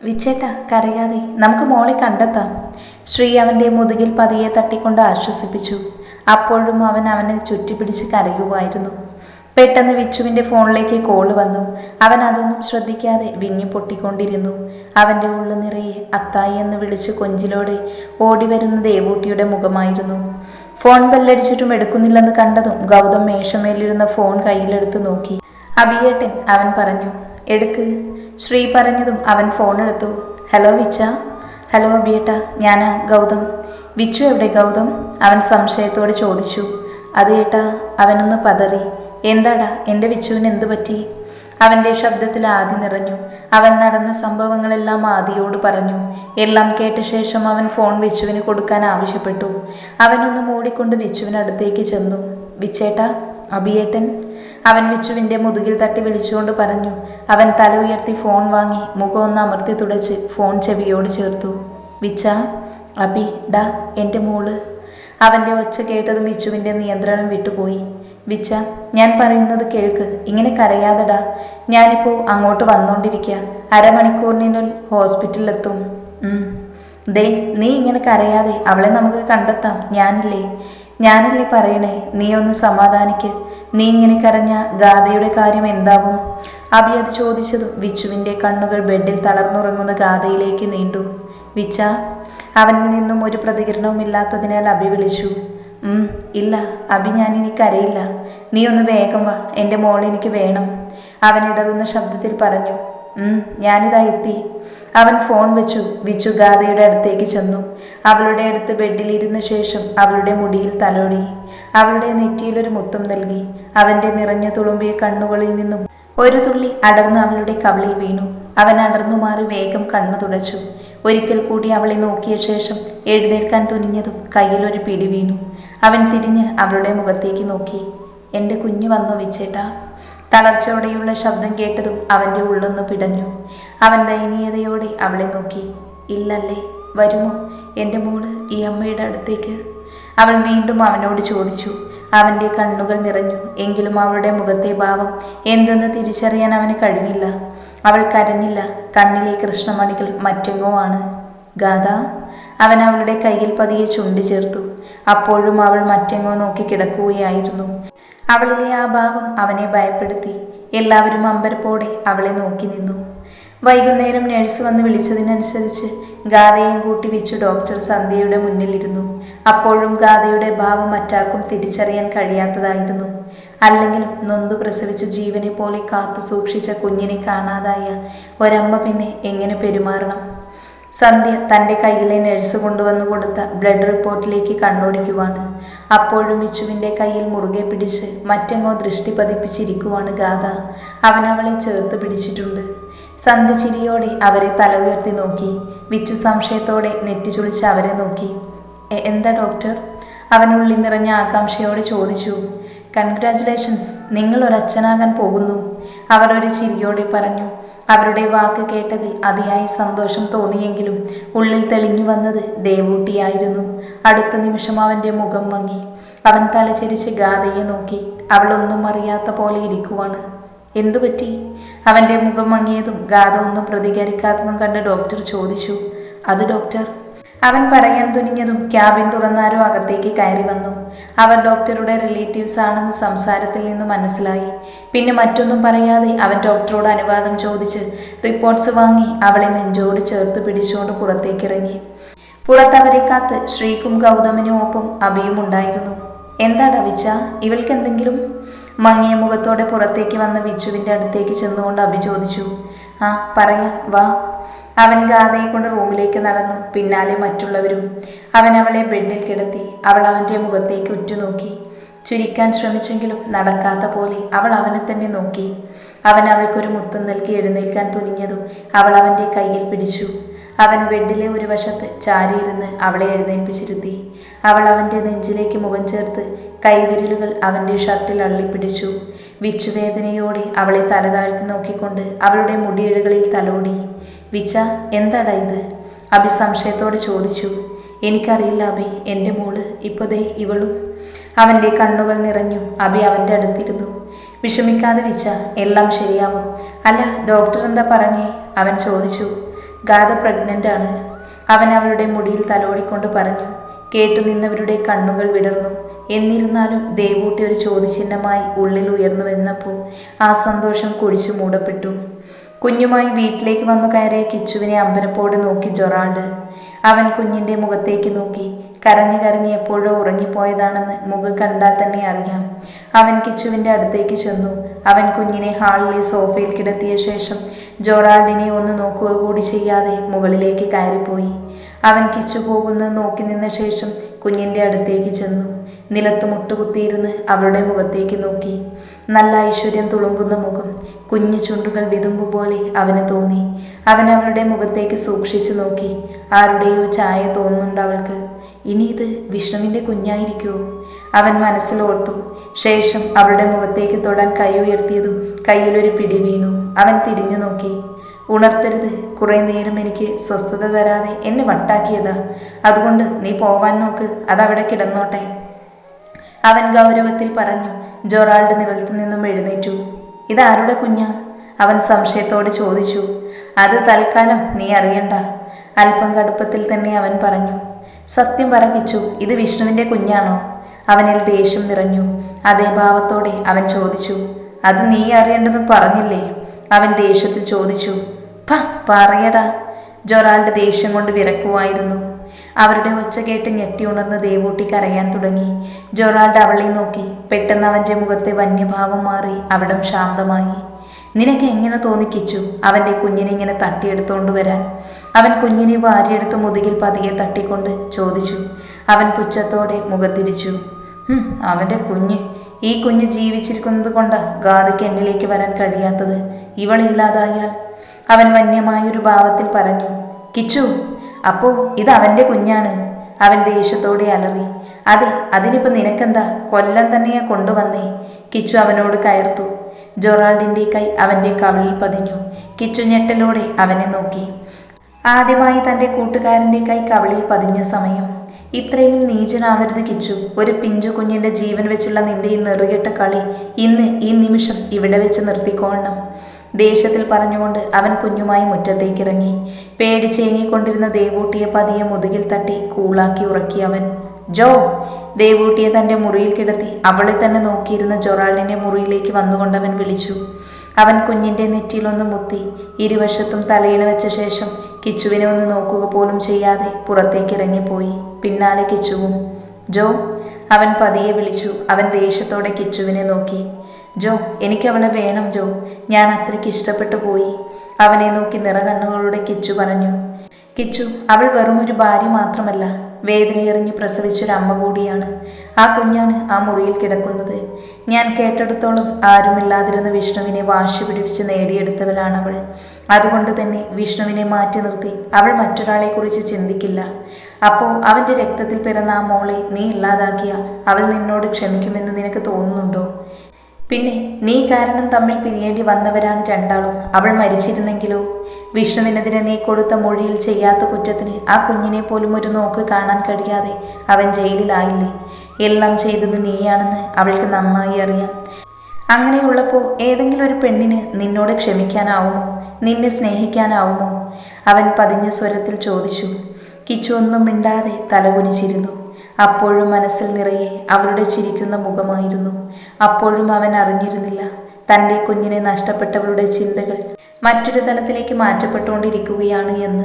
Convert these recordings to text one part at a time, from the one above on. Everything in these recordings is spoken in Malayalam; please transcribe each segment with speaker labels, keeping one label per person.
Speaker 1: വിച്ചേട്ട കരയാതെ. നമുക്ക് മോളെ കണ്ടെത്താം. ശ്രീ അവന്റെ മുതുകിൽ പതിയെ തട്ടിക്കൊണ്ട് ആശ്വസിപ്പിച്ചു. അപ്പോഴും അവൻ അവനെ ചുറ്റിപ്പിടിച്ച് കരയുമായിരുന്നു പെട്ടെന്ന് വിച്ചുവിന്റെ ഫോണിലേക്ക് കോൾ വന്നു. അവൻ അതൊന്നും ശ്രദ്ധിക്കാതെ വിങ്ങി പൊട്ടിക്കൊണ്ടിരുന്നു അവന്റെ ഉള്ളു നിറയെ അത്തായി എന്ന് വിളിച്ച് കൊഞ്ചിലോടെ ഓടിവരുന്ന ദേവൂട്ടിയുടെ മുഖമായിരുന്നു. ഫോൺ ബെല്ലടിച്ചിട്ടും എടുക്കുന്നില്ലെന്ന് കണ്ടതും ഗൗതം മേശമേലിരുന്ന ഫോൺ കയ്യിലെടുത്ത് നോക്കി. അഭിയേട്ടൻ അവൻ പറഞ്ഞു എടുക്ക്. ശ്രീ പറഞ്ഞതും അവൻ ഫോൺ എടുത്തു. ഹലോ വിച്ച. ഹലോ അബിയേട്ട. ഞാൻ ഗൗതം. വിച്ചു എവിടെ ഗൗതം? അവൻ സംശയത്തോടെ ചോദിച്ചു. അത് ഏട്ടാ അവനൊന്ന് പതറി. എന്താടാ എന്റെ വിച്ചുവിന് എന്തു പറ്റി? അവന്റെ ശബ്ദത്തിൽ ആദി നിറഞ്ഞു. അവൻ നടന്ന സംഭവങ്ങളെല്ലാം ആദിയോട് പറഞ്ഞു. എല്ലാം കേട്ട ശേഷം അവൻ ഫോൺ വിച്ചുവിന് കൊടുക്കാൻ ആവശ്യപ്പെട്ടു. അവനൊന്ന് മൂടിക്കൊണ്ട് വിച്ചുവിനടുത്തേക്ക് ചെന്നു. വിച്ചേട്ട അഭിയേട്ടൻ അവൻ വിച്ചുവിന്റെ മുതുകിൽ തട്ടി വിളിച്ചുകൊണ്ട് പറഞ്ഞു അവൻ തല ഉയർത്തി ഫോൺ വാങ്ങി മുഖം ഒന്ന് അമർത്തി തുടച്ച് ഫോൺ ചെവിയോട് ചേർത്തു. വിച്ച അബി ഡാ എന്റെ മോൾ. അവന്റെ ഒച്ച കേട്ടതും വിച്ചുവിന്റെ നിയന്ത്രണം വിട്ടുപോയി. വിച്ച ഞാൻ പറയുന്നത് കേൾക്ക് ഇങ്ങനെ കരയാതെടാ ഞാനിപ്പോൾ അങ്ങോട്ട് വന്നുകൊണ്ടിരിക്കുക അരമണിക്കൂറിനുള്ളിൽ ഹോസ്പിറ്റലിലെത്തും. ദേ നീ ഇങ്ങനെ കരയാതെ അവളെ നമുക്ക് കണ്ടെത്താം. ഞാനില്ലേ? ഞാനല്ലേ പറയണേ? നീ ഒന്ന് സമാധാനിക്ക്. നീ ഇങ്ങനെ കരഞ്ഞ ഗാഥയുടെ കാര്യം എന്താവും അബി അത് ചോദിച്ചതും വിച്ചുവിന്റെ കണ്ണുകൾ ബെഡിൽ തളർന്നുറങ്ങുന്ന ഗാഥയിലേക്ക് നീണ്ടു. വിച്ച അവനിൽ നിന്നും ഒരു പ്രതികരണവും ഇല്ലാത്തതിനാൽ അബി വിളിച്ചു. ഇല്ല അബി ഞാൻ എനിക്കറിയില്ല നീ ഒന്ന് വേഗം വാ എന്റെ മോൾ എനിക്ക് വേണം. അവൻ ഇടറുന്ന ശബ്ദത്തിൽ പറഞ്ഞു. ഞാനിതാ എത്തി. അവൻ ഫോൺ വെച്ചു. വിച്ചു ഗാഥയുടെ അടുത്തേക്ക് ചെന്നു. അവളുടെ അടുത്ത് ബെഡിലിരുന്ന ശേഷം അവളുടെ മുടിയിൽ തലോടി. അവളുടെ നെറ്റിയിലൊരു മുത്തം നൽകി. അവന്റെ നിറഞ്ഞു തുളുമ്പിയ കണ്ണുകളിൽ നിന്നും ഒരു തുള്ളി അടർന്ന് അവളുടെ കവളിൽ വീണു. അവൻ അടർന്നു മാറി വേഗം കണ്ണു തുടച്ചു. ഒരിക്കൽ കൂടി അവളെ നോക്കിയ ശേഷം എഴുന്നേൽക്കാൻ തുനിഞ്ഞതും കയ്യിലൊരു പിടി വീണു. അവൻ തിരിഞ്ഞ് അവളുടെ മുഖത്തേക്ക് നോക്കി. എന്റെ കുഞ്ഞു വന്നു വെച്ചേട്ടാ? തളർച്ചയോടെയുള്ള ശബ്ദം കേട്ടതും അവന്റെ ഉള്ളൊന്നു പിടഞ്ഞു. അവൻ ദയനീയതയോടെ അവളെ നോക്കി. ഇല്ലല്ലേ വരുമോ? എന്റെ മോൾ ഈ അമ്മയുടെ അടുത്തേക്ക്? അവൾ വീണ്ടും അവനോട് ചോദിച്ചു. അവന്റെ കണ്ണുകൾ നിറഞ്ഞു. എങ്കിലും അവളുടെ മുഖത്തെ ഭാവം എന്തെന്ന് തിരിച്ചറിയാൻ അവന് കഴിഞ്ഞില്ല. അവൾ കരഞ്ഞില്ല. കണ്ണിലെ കൃഷ്ണമണികൾ മറ്റെങ്ങോ ആണ്. ഗാഥ? അവൻ അവളുടെ കയ്യിൽ പതിയെ ചുണ്ടി ചേർത്തു അപ്പോഴും അവൾ മറ്റെങ്ങോ നോക്കി കിടക്കുകയായിരുന്നു. അവളിലെ ആ ഭാവം അവനെ ഭയപ്പെടുത്തി. എല്ലാവരും അമ്പരപ്പോടെ അവളെ നോക്കി നിന്നു. വൈകുന്നേരം നഴ്സ് വന്ന് വിളിച്ചതിനനുസരിച്ച് ഗാഥയും കൂട്ടി വെച്ചു ഡോക്ടർ സന്ധ്യയുടെ മുന്നിലിരുന്നു. അപ്പോഴും ഗാഥയുടെ ഭാവം മറ്റാർക്കും തിരിച്ചറിയാൻ കഴിയാത്തതായിരുന്നു. അല്ലെങ്കിലും നൊന്തു പ്രസവിച്ച ജീവനെ പോലെ കാത്തു സൂക്ഷിച്ച കുഞ്ഞിനെ കാണാതായ ഒരമ്മ പിന്നെ എങ്ങനെ പെരുമാറണം? സന്ധ്യ തന്റെ കയ്യിലെ നഴ്സ് കൊണ്ടുവന്ന് കൊടുത്ത ബ്ലഡ് റിപ്പോർട്ടിലേക്ക് കണ്ണോടിക്കുവാണ്. അപ്പോഴും വിച്ചുവിന്റെ കയ്യിൽ മുറുകെ പിടിച്ച് മറ്റെങ്ങോ ദൃഷ്ടി പതിപ്പിച്ചിരിക്കുവാണ് ഗാഥ. അവനവളെ ചേർത്ത് പിടിച്ചിട്ടുണ്ട്. സന്ധ്യ ചിരിയോടെ അവരെ തല ഉയർത്തി നോക്കി. വിച്ചു സംശയത്തോടെ നെറ്റി ചുളിച്ച് അവരെ നോക്കി. എന്താ ഡോക്ടർ അവനുള്ളിൽ നിറഞ്ഞ ആകാംക്ഷയോടെ ചോദിച്ചു. കൺഗ്രാറ്റുലേഷൻസ് നിങ്ങൾ ഒരച്ഛനാകാൻ പോകുന്നു. അവർ ഒരു ചിരിയോടെ പറഞ്ഞു. അവരുടെ വാക്ക് കേട്ടതിൽ അതിയായി സന്തോഷം തോന്നിയെങ്കിലും ഉള്ളിൽ തെളിഞ്ഞു വന്നത് ദേവൂട്ടിയായിരുന്നു. അടുത്ത നിമിഷം അവന്റെ മുഖം മങ്ങി. അവൻ തലചരിച്ച് ഗാഥയെ നോക്കി. അവളൊന്നും അറിയാത്ത പോലെ ഇരിക്കുവാണ്. എന്തുപറ്റി അവന്റെ മുഖം മങ്ങിയതും ഗാഥ ഒന്നും പ്രതികരിക്കാത്തതും കണ്ട് ഡോക്ടർ ചോദിച്ചു. അത് ഡോക്ടർ അവൻ പറയാൻ തുനിഞ്ഞതും ക്യാബിൻ തുറന്നാരോ അകത്തേക്ക് കയറി വന്നു. അവർ ഡോക്ടറുടെ റിലേറ്റീവ്സ് ആണെന്ന് സംസാരത്തിൽ നിന്ന് മനസ്സിലായി. പിന്നെ മറ്റൊന്നും പറയാതെ അവൻ ഡോക്ടറോട് അനുവാദം ചോദിച്ച് റിപ്പോർട്ട്സ് വാങ്ങി അവളെ നെഞ്ചോട് ചേർത്ത് പിടിച്ചുകൊണ്ട് പുറത്തേക്കിറങ്ങി. പുറത്തവരെ കാത്ത് ശ്രീക്കും ഗൗതമിനും ഒപ്പം അഭിയും ഉണ്ടായിരുന്നു. എന്താടാ വിച്ച? ഇവൾക്ക് എന്തെങ്കിലും മങ്ങിയ മുഖത്തോടെ പുറത്തേക്ക് വന്ന വിച്ചുവിന്റെ അടുത്തേക്ക് ചെന്നുകൊണ്ട് അഭി ചോദിച്ചു. ആ പറയാം. വാ. അവൻ ഗാഥയെ കൊണ്ട് റൂമിലേക്ക് നടന്നു. പിന്നാലെ മറ്റുള്ളവരും അവൻ അവളെ ബെഡിൽ കിടത്തി അവൾ അവന്റെ മുഖത്തേക്ക് ഉറ്റുനോക്കി. ചുരുക്കാൻ ശ്രമിച്ചെങ്കിലും നടക്കാത്ത പോലെ അവൾ അവനെ തന്നെ നോക്കി. അവൻ അവൾക്കൊരു മുത്തം നൽകി എഴുന്നേൽക്കാൻ തുനിഞ്ഞതും അവൾ അവന്റെ കയ്യിൽ പിടിച്ചു. അവൻ ബെഡിലെ ഒരു വശത്ത് ചാരിയിരുന്ന് അവളെ എഴുന്നേൽപ്പിച്ചിരുത്തി. അവൾ അവന്റെ നെഞ്ചിലേക്ക് മുഖം ചേർത്ത് കൈവിരലുകൾ അവന്റെ ഷർട്ടിൽ അള്ളിപ്പിടിച്ചു. വിച്ചുവേദനയോടെ അവളെ തലതാഴ്ത്തി നോക്കിക്കൊണ്ട് അവളുടെ മുടിയിഴകളിൽ തലോടി. വിച്ച എന്താടാ ഇത്? അഭി സംശയത്തോടെ ചോദിച്ചു. എനിക്കറിയില്ല അഭി എന്റെ മോൾ ഇപ്പോതേ ഇവളും. അവന്റെ കണ്ണുകൾ നിറഞ്ഞു. അഭി അവന്റെ അടുത്തിരുന്നു. വിഷമിക്കാതെ വിച്ച എല്ലാം ശരിയാവും. അല്ല ഡോക്ടർ എന്താ പറഞ്ഞേ? അവൻ ചോദിച്ചു. ഗാഥ പ്രഗ്നന്റ് ആണ്. അവൻ അവളുടെ മുടിയിൽ തലോടിക്കൊണ്ട് പറഞ്ഞു. കേട്ടു നിന്നവരുടെ കണ്ണുകൾ വിടർന്നു. എന്നിരുന്നാലും ദേവൂട്ടി ഒരു ചോദ്യചിഹ്നമായി ഉള്ളിൽ ഉയർന്നു വന്നപ്പോൾ ആ സന്തോഷം കുഴിച്ചു മൂടപ്പെട്ടു. കുഞ്ഞുമായി വീട്ടിലേക്ക് വന്നു കയറിയ കിച്ചുവിനെ അമ്പരപ്പോടെ നോക്കി ജൊറാൾഡ് അവൻ കുഞ്ഞിന്റെ മുഖത്തേക്ക് നോക്കി. കരഞ്ഞു കരഞ്ഞ് എപ്പോഴോ ഉറങ്ങിപ്പോയതാണെന്ന് മുഖം കണ്ടാൽ തന്നെ അറിയാം. അവൻ കിച്ചുവിന്റെ അടുത്തേക്ക് ചെന്നു. അവൻ കുഞ്ഞിനെ ഹാളിലെ സോഫയിൽ കിടത്തിയ ശേഷം ജോറാൾഡിനെ ഒന്ന് നോക്കുക കൂടി ചെയ്യാതെ മുകളിലേക്ക് കയറിപ്പോയി. അവൻ കിച്ചു പോകുന്നത് നോക്കി നിന്ന ശേഷം കുഞ്ഞിന്റെ അടുത്തേക്ക് ചെന്നു. നിലത്ത് മുട്ടുകുത്തിയിരുന്ന് അവരുടെ മുഖത്തേക്ക് നോക്കി. നല്ല ഐശ്വര്യം തുളുമ്പുന്ന മുഖം. കുഞ്ഞു ചുണ്ടുകൾ വിതുമ്പു പോലെ അവന് തോന്നി. അവൻ അവളുടെ മുഖത്തേക്ക് സൂക്ഷിച്ചു നോക്കി. ആരുടെയോ ചായ തോന്നുന്നുണ്ട് അവൾക്ക്. ഇനി ഇത് വിഷ്ണുവിന്റെ കുഞ്ഞായിരിക്കുമോ അവൻ മനസ്സിലോർത്തു ശേഷം അവളുടെ മുഖത്തേക്ക് തൊടാൻ കൈ ഉയർത്തിയതും കയ്യിലൊരു പിടി വീണു. അവൻ തിരിഞ്ഞു നോക്കി. ഉണർത്തരുത്. കുറേ നേരം എനിക്ക് സ്വസ്ഥത തരാതെ എന്നെ വട്ടാക്കിയതാ. അതുകൊണ്ട് നീ പോവാൻ നോക്ക്. അതവിടെ കിടന്നോട്ടെ. അവൻ ഗൗരവത്തിൽ പറഞ്ഞു. ജൊറാൾഡ് നിലത്തു നിന്നും എഴുന്നേറ്റു. ഇതാരുടെ കുഞ്ഞാ? അവൻ സംശയത്തോട് ചോദിച്ചു. അത് തൽക്കാലം നീ അറിയണ്ട. അല്പം കടുപ്പത്തിൽ തന്നെ അവൻ പറഞ്ഞു. സത്യം പറകിച്ചു ഇത് വിഷ്ണുവിന്റെ കുഞ്ഞാണോ? അവനിൽ ദേഷ്യം നിറഞ്ഞു. അതേ ഭാവത്തോടെ അവൻ ചോദിച്ചു. അത് നീ അറിയേണ്ടെന്ന് പറഞ്ഞില്ലേ? അവൻ ദേഷ്യത്തിൽ ചോദിച്ചു. പ പറയടാ. ജൊറാൾഡ് ദേഷ്യം കൊണ്ട് വിറക്കുമായിരുന്നു അവരുടെ ഒച്ച കേട്ട് ഞെട്ടി ഉണർന്ന് ദേവൂട്ടി കരയാൻ തുടങ്ങി. ജൊറാൾഡ് അവളെ നോക്കി. പെട്ടെന്ന് അവന്റെ മുഖത്തെ വന്യഭാവം മാറി. അവിടം ശാന്തമായി. നിനക്ക് എങ്ങനെ തോന്നിക്കിച്ചു അവന്റെ കുഞ്ഞിനെ ഇങ്ങനെ തട്ടിയെടുത്തുകൊണ്ട് വരാൻ? അവൻ കുഞ്ഞിനെ വാരിയെടുത്ത് മുതുകിൽ പതിയെ തട്ടിക്കൊണ്ട് ചോദിച്ചു. അവൻ പുച്ഛത്തോടെ മുഖത്തിരിച്ചു. "ഹും, അവന്റെ കുഞ്ഞ്. ഈ കുഞ്ഞ് ജീവിച്ചിരിക്കുന്നത് കൊണ്ടാ ഗാദയ്ക്ക് എന്നിലേക്ക് വരാൻ കഴിയാത്തത്. ഇവളില്ലാതായാൽ അവൻ വന്യമായൊരു ഭാവത്തിൽ പറഞ്ഞു. കിച്ചു അപ്പോ ഇത് അവന്റെ കുഞ്ഞാണ്. അവൻ ദേഷ്യത്തോടെ അലറി. അതെ അതിനിപ്പോ നിനക്കെന്താ? കൊല്ലം തന്നെയാ കൊണ്ടുവന്നേ. കിച്ചു അവനോട് കയർത്തു. ജൊറാൾഡിന്റെ കൈ അവന്റെ കവിളിൽ പതിഞ്ഞു. കിച്ചു ഞെട്ടലോടെ അവനെ നോക്കി. ആദ്യമായി തന്റെ കൂട്ടുകാരന്റെ കൈ കവിളിൽ പതിഞ്ഞ സമയം. ഇത്രയും നീചനാവരുത് കിച്ചു. ഒരു പിഞ്ചു കുഞ്ഞിന്റെ ജീവൻ വെച്ചുള്ള നിന്റെ ഈ നെറുകെട്ട കളി ഇന്ന് ഈ നിമിഷം ഇവിടെ വെച്ച് നിർത്തിക്കോളണം ദേഷ്യത്തിൽ പറഞ്ഞുകൊണ്ട് അവൻ കുഞ്ഞുമായി മുറ്റത്തേക്കിറങ്ങി. പേടിച്ചേങ്ങിക്കൊണ്ടിരുന്ന ദേവൂട്ടിയെ പതിയെ മുതുകിൽ തട്ടി കൂളാക്കി ഉറക്കി അവൻ. ജോ ദേവൂട്ടിയെ തന്റെ മുറിയിൽ കിടത്തി അവളെ തന്നെ നോക്കിയിരുന്ന ജൊറാൾഡിന്റെ മുറിയിലേക്ക് വന്നുകൊണ്ടവൻ വിളിച്ചു. അവൻ കുഞ്ഞിന്റെ നെറ്റിയിലൊന്ന് മുത്തി ഇരുവശത്തും തലയിണ വെച്ച ശേഷം കിച്ചുവിനെ ഒന്ന് നോക്കുക പോലും ചെയ്യാതെ പുറത്തേക്ക് ഇറങ്ങിപ്പോയി പിന്നാലെ കിച്ചുവും. ജോ അവൻ പതിയെ വിളിച്ചു. അവൻ ദേഷ്യത്തോടെ കിച്ചുവിനെ നോക്കി. ജോ എനിക്ക് അവളെ വേണം ജോ. ഞാൻ അത്രയ്ക്ക് ഇഷ്ടപ്പെട്ടു പോയി. അവനെ നോക്കി നിറകണ്ണുകളുടെ കിച്ചു പറഞ്ഞു കിച്ചു അവൾ വെറും ഒരു ഭാര്യ മാത്രമല്ല. വേദനയെറിഞ്ഞ് പ്രസവിച്ചൊരു അമ്മ കൂടിയാണ്. ആ കുഞ്ഞാണ് ആ മുറിയിൽ കിടക്കുന്നത്. ഞാൻ കേട്ടെടുത്തോളം ആരുമില്ലാതിരുന്ന വിഷ്ണുവിനെ വാശി പിടിപ്പിച്ച് നേടിയെടുത്തവളാണ് അവൾ അതുകൊണ്ട് തന്നെ വിഷ്ണുവിനെ മാറ്റി നിർത്തി അവൾ മറ്റൊരാളെക്കുറിച്ച് ചിന്തിക്കില്ല. അപ്പോൾ അവന്റെ രക്തത്തിൽ പിറന്ന ആ മോളെ നീ ഇല്ലാതാക്കിയ അവൾ നിന്നോട് ക്ഷമിക്കുമെന്ന് നിനക്ക് തോന്നുന്നുണ്ടോ? പിന്നെ നീ കാരണം തമ്മിൽ പിരിയേണ്ടി വന്നവരാണ് രണ്ടാളും. അവൾ മരിച്ചിരുന്നെങ്കിലോ? വിഷ്ണുവിനെതിരെ നീ കൊടുത്ത മൊഴിയിൽ ചെയ്യാത്ത കുറ്റത്തിന് ആ കുഞ്ഞിനെ പോലും ഒരു നോക്ക് കാണാൻ കഴിയാതെ അവൻ ജയിലിലായില്ലേ? എല്ലാം ചെയ്തത് നീയാണെന്ന് അവൾക്ക് നന്നായി അറിയാം. അങ്ങനെയുള്ളപ്പോൾ ഏതെങ്കിലും ഒരു പെണ്ണിന് നിന്നോട് ക്ഷമിക്കാനാവുമോ? നിന്നെ സ്നേഹിക്കാനാവുമോ? അവൻ പതിഞ്ഞ സ്വരത്തിൽ ചോദിച്ചു. കിച്ചു ഒന്നും മിണ്ടാതെ തലകുനിച്ചിരുന്നു. അപ്പോഴും മനസ്സിൽ നിറയെ അവളുടെ ചിരിക്കുന്ന മുഖമായിരുന്നു. അപ്പോഴും അവൻ അറിഞ്ഞിരുന്നില്ല. തന്റെ കുഞ്ഞിനെ നഷ്ടപ്പെട്ടവളുടെ ചിന്തകൾ മറ്റൊരു തലത്തിലേക്ക് മാറ്റപ്പെട്ടുകൊണ്ടിരിക്കുകയാണ് എന്ന്.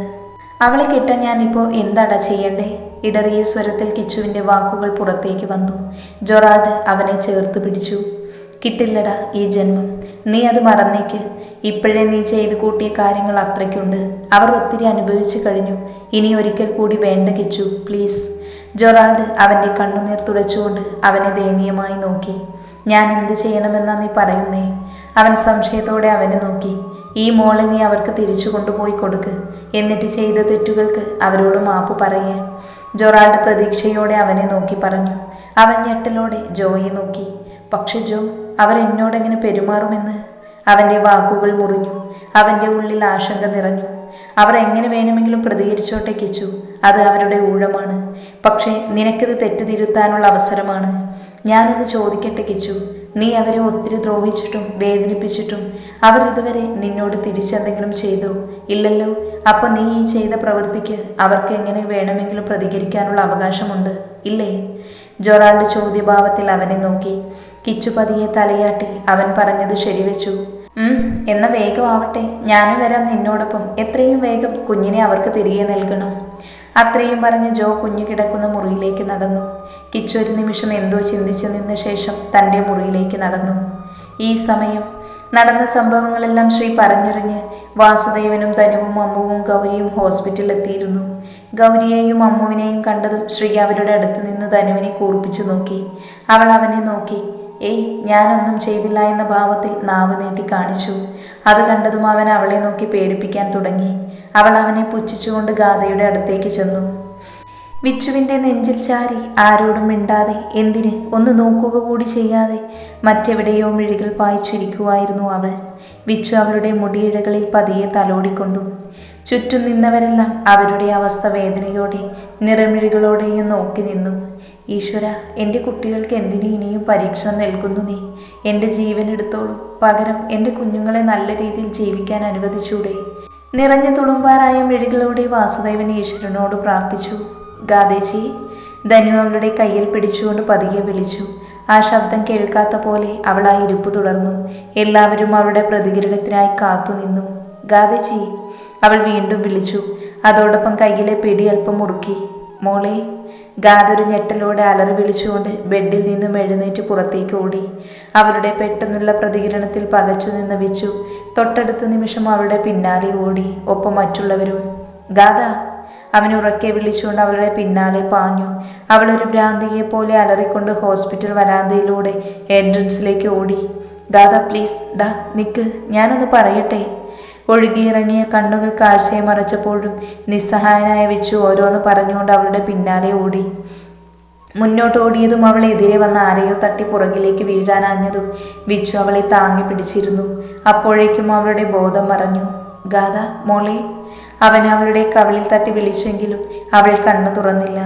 Speaker 1: അവളെ കിട്ടാൻ ഞാനിപ്പോൾ എന്താടാ ചെയ്യണ്ടേ? ഇടറിയ സ്വരത്തിൽ കിച്ചുവിന്റെ വാക്കുകൾ പുറത്തേക്ക് വന്നു. ജൊറാഡ് അവനെ ചേർത്ത് പിടിച്ചു. കിട്ടില്ലടാ ഈ ജന്മം. നീ അത് മറന്നേക്ക്. ഇപ്പോഴേ നീ ചെയ്തു കൂട്ടിയ കാര്യങ്ങൾ അത്രയ്ക്കുണ്ട്. അവർ ഒത്തിരി അനുഭവിച്ചു കഴിഞ്ഞു. ഇനി ഒരിക്കൽ കൂടി വേണ്ട കിച്ചു പ്ലീസ്. ജൊറാൾഡ് അവന്റെ കണ്ണുനീർ തുടച്ചുകൊണ്ട് അവനെ ദയനീയമായി നോക്കി. ഞാൻ എന്ത് ചെയ്യണമെന്നാ നീ പറയുന്നേ അവൻ സംശയത്തോടെ അവനെ നോക്കി. ഈ മോളെ നീ അവർക്ക് തിരിച്ചു കൊണ്ടുപോയി കൊടുക്ക്. എന്നിട്ട് ചെയ്ത തെറ്റുകൾക്ക് അവരോട് മാപ്പ് പറയേ ജൊറാൾഡ് പ്രതീക്ഷയോടെ അവനെ നോക്കി പറഞ്ഞു. അവൻ ഞെട്ടലോടെ ജോയെ നോക്കി. പക്ഷെ ജോ അവർ എന്നോടെങ്ങനെ പെരുമാറുമെന്ന് അവന്റെ വാക്കുകൾ മുറിഞ്ഞു. അവന്റെ ഉള്ളിൽ ആശങ്ക നിറഞ്ഞു. അവർ എങ്ങനെ വേണമെങ്കിലും പ്രതികരിച്ചോട്ടെ കിച്ചു. അത് അവരുടെ ഊഴമാണ്. പക്ഷേ നിനക്കിത് തെറ്റുതിരുത്താനുള്ള അവസരമാണ്. ഞാനൊന്ന് ചോദിക്കട്ടെ കിച്ചു. നീ അവരെ ഒത്തിരി ദ്രോഹിച്ചിട്ടും വേദനിപ്പിച്ചിട്ടും അവർ ഇതുവരെ നിന്നോട് തിരിച്ചെന്തെങ്കിലും ചെയ്തോ? ഇല്ലല്ലോ. അപ്പൊ നീ ഈ ചെയ്ത പ്രവൃത്തിക്ക് അവർക്ക് എങ്ങനെ വേണമെങ്കിലും പ്രതികരിക്കാനുള്ള അവകാശമുണ്ട്? ഇല്ലേ? ജൊറാൾഡ് ചോദ്യഭാവത്തിൽ അവനെ നോക്കി. കിച്ചു പതിയെ തലയാട്ടി അവൻ പറഞ്ഞത് ശരിവെച്ചു. എന്ന വേഗമാവട്ടെ ഞാനും വരാം നിന്നോടൊപ്പം. എത്രയും വേഗം കുഞ്ഞിനെ അവർക്ക് തിരികെ നൽകണം. അത്രയും പറഞ്ഞ് ജോ കുഞ്ഞു കിടക്കുന്ന മുറിയിലേക്ക് നടന്നു. കിച്ചു ഒരു നിമിഷം എന്തോ ചിന്തിച്ചു നിന്ന ശേഷം തന്റെ മുറിയിലേക്ക് നടന്നു. ഈ സമയം നടന്ന സംഭവങ്ങളെല്ലാം ശ്രീ പറഞ്ഞറിഞ്ഞ് വാസുദേവനും തനുവും അമ്മുവും ഗൗരിയും ഹോസ്പിറ്റലിലെത്തിയിരുന്നു ഗൗരിയെയും അമ്മുവിനെയും കണ്ടതും ശ്രീ അവരുടെ അടുത്ത് നിന്ന് തനുവിനെ കൂർപ്പിച്ചു നോക്കി. അവൾ അവനെ നോക്കി. ഏയ് ഞാനൊന്നും ചെയ്തില്ല എന്ന ഭാവത്തിൽ നാവ് നീട്ടി കാണിച്ചു. അത് കണ്ടതും അവൻ അവളെ നോക്കി പേടിപ്പിക്കാൻ തുടങ്ങി. അവൾ അവനെ പുച്ഛിച്ചുകൊണ്ട് ഗാഥയുടെ അടുത്തേക്ക് ചെന്നു. വിച്ചുവിന്റെ നെഞ്ചിൽ ചാരി ആരോടും മിണ്ടാതെ എന്തിന് ഒന്ന് നോക്കുക കൂടി ചെയ്യാതെ മറ്റെവിടെയോ മിഴികൾ പായിച്ചിരിക്കുവായിരുന്നു അവൾ. വിച്ചു അവളുടെ മുടിയിഴകളിൽ പതിയെ തലോടിക്കൊണ്ടു. ചുറ്റും നിന്നവരെല്ലാം അവരുടെ അവസ്ഥ വേദനയോടെ നിറമിഴികളോടെയും നോക്കി നിന്നു. ഈശ്വര എന്റെ കുട്ടികൾക്ക് എന്തിനു ഇനിയും പരീക്ഷണം നൽകുന്നു നീ? എന്റെ ജീവൻ എടുത്തോളൂ. പകരം എന്റെ കുഞ്ഞുങ്ങളെ നല്ല രീതിയിൽ ജീവിക്കാൻ അനുവദിച്ചൂടെ? നിറഞ്ഞു തുളുമ്പാറായ മിഴികളോടെ വാസുദേവൻ ഈശ്വരനോട് പ്രാർത്ഥിച്ചു. ഗാദേജി ധനു അവളുടെ കയ്യിൽ പിടിച്ചുകൊണ്ട് പതിയെ വിളിച്ചു. ആ ശബ്ദം കേൾക്കാത്ത പോലെ അവൾ ആ ഇരിപ്പ് തുടർന്നു. എല്ലാവരും അവളുടെ പ്രതികരണത്തിനായി കാത്തുനിന്നു ഗാദേജി അവൾ വീണ്ടും വിളിച്ചു. അതോടൊപ്പം കയ്യിലെ പിടി അല്പം മുറുക്കി. മോളെ ഗാതൊരു ഞെട്ടലോടെ അലറി വിളിച്ചുകൊണ്ട് ബെഡിൽ നിന്നും എഴുന്നേറ്റ് പുറത്തേക്ക് ഓടി. അവരുടെ പെട്ടെന്നുള്ള പ്രതികരണത്തിൽ പകച്ചു നിന്ന വിച്ചു തൊട്ടടുത്ത നിമിഷം അവളുടെ പിന്നാലെ ഓടി. ഒപ്പം മറ്റുള്ളവരും ഗാഥ അവൻ ഉറക്കെ വിളിച്ചുകൊണ്ട് അവളുടെ പിന്നാലെ പാഞ്ഞു. അവളൊരു ഭ്രാന്തിയെ പോലെ അലറിക്കൊണ്ട് ഹോസ്പിറ്റൽ വരാന്തയിലൂടെ എൻട്രൻസിലേക്ക് ഓടി. ദാദാ പ്ലീസ് ഡാ നിക്ക് ഞാനൊന്ന് പറയട്ടെ? ഒഴുകിയിറങ്ങിയ കണ്ണുകൾ കാഴ്ചയെ മറച്ചപ്പോഴും നിസ്സഹായനായ വെച്ച് ഓരോന്ന് പറഞ്ഞുകൊണ്ട് അവളുടെ പിന്നാലെ ഓടി. മുന്നോട്ട് ഓടിയതും അവളെ എതിരെ വന്ന ആരെയോ തട്ടി പുറകിലേക്ക് വീഴാനാഞ്ഞതും വിച്ചു അവളെ താങ്ങി പിടിച്ചിരുന്നു. അപ്പോഴേക്കും അവളുടെ ബോധം മറഞ്ഞു. ഗാഥ മോളെ. അവൻ അവളുടെ കവളിൽ തട്ടി വിളിച്ചെങ്കിലും അവൾ കണ്ണു തുറന്നില്ല.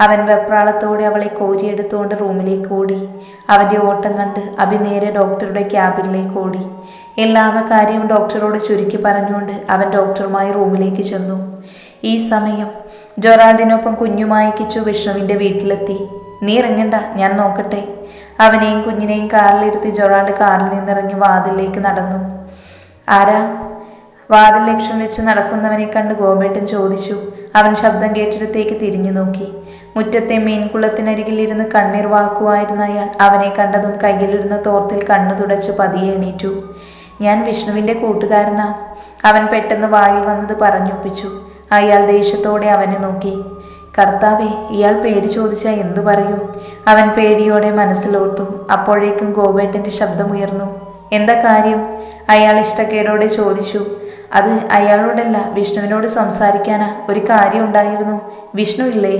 Speaker 1: അവൻ വെപ്രാളത്തോടെ അവളെ കോരിയെടുത്തുകൊണ്ട് റൂമിലേക്ക് ഓടി. അവന്റെ ഓട്ടം കണ്ട് അഭി നേരെ ഡോക്ടറുടെ ക്യാബിനിലേക്ക് ഓടി. എല്ലാ കാര്യവും ഡോക്ടറോട് ചുരുക്കി പറഞ്ഞുകൊണ്ട് അവൻ ഡോക്ടറുമായി റൂമിലേക്ക് ചെന്നു. ഈ സമയം ജൊറാൾഡിനൊപ്പം കുഞ്ഞുമായി കിച്ചു വിഷ്ണുവിന്റെ വീട്ടിലെത്തി. നീ ഇറങ്ങണ്ട ഞാൻ നോക്കട്ടെ. അവനെയും കുഞ്ഞിനെയും കാറിലിരുത്തി ജൊറാൾഡ് കാറിൽ നിന്നിറങ്ങി വാതിലേക്ക് നടന്നു. ആരാ? വാതിൽ ലക്ഷ്യം വെച്ച് നടക്കുന്നവനെ കണ്ട് ഗോപേട്ടൻ ചോദിച്ചു. അവൻ ശബ്ദം കേട്ടിടത്തേക്ക് തിരിഞ്ഞു നോക്കി. മുറ്റത്തെ മീൻകുളത്തിനരികിലിരുന്ന് കണ്ണീർ വാക്കുവായിരുന്ന അയാൾ അവനെ കണ്ടതും കയ്യിലിരുന്ന തോർത്തിൽ കണ്ണു തുടച്ച് പതിയെ എണീറ്റു. ഞാൻ വിഷ്ണുവിന്റെ കൂട്ടുകാരനാ. അവൻ പെട്ടെന്ന് വായിൽ വന്നത് പറഞ്ഞൊപ്പിച്ചു. അയാൾ ദേഷ്യത്തോടെ അവനെ നോക്കി. കർത്താവെ ഇയാൾ പേര് ചോദിച്ചാൽ എന്തു പറയും? അവൻ പേടിയോടെ മനസ്സിലോർത്തു. അപ്പോഴേക്കും ഗോപേട്ടന്റെ ശബ്ദമുയർന്നു. എന്താ കാര്യം? അയാൾ ഇഷ്ടക്കേടോടെ ചോദിച്ചു. അത് അയാളോടല്ല വിഷ്ണുവിനോട് സംസാരിക്കാനാ. ഒരു കാര്യം ഉണ്ടായിരുന്നു. വിഷ്ണു ഇല്ലേ?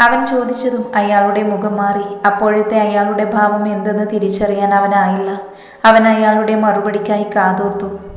Speaker 1: അവൻ ചോദിച്ചതും അയാളുടെ മുഖം മാറി. അപ്പോഴത്തെ അയാളുടെ ഭാവം എന്തെന്ന് തിരിച്ചറിയാൻ അവനായില്ല. അവൻ അയാളുടെ മറുപടിക്കായി കാതോർത്തു.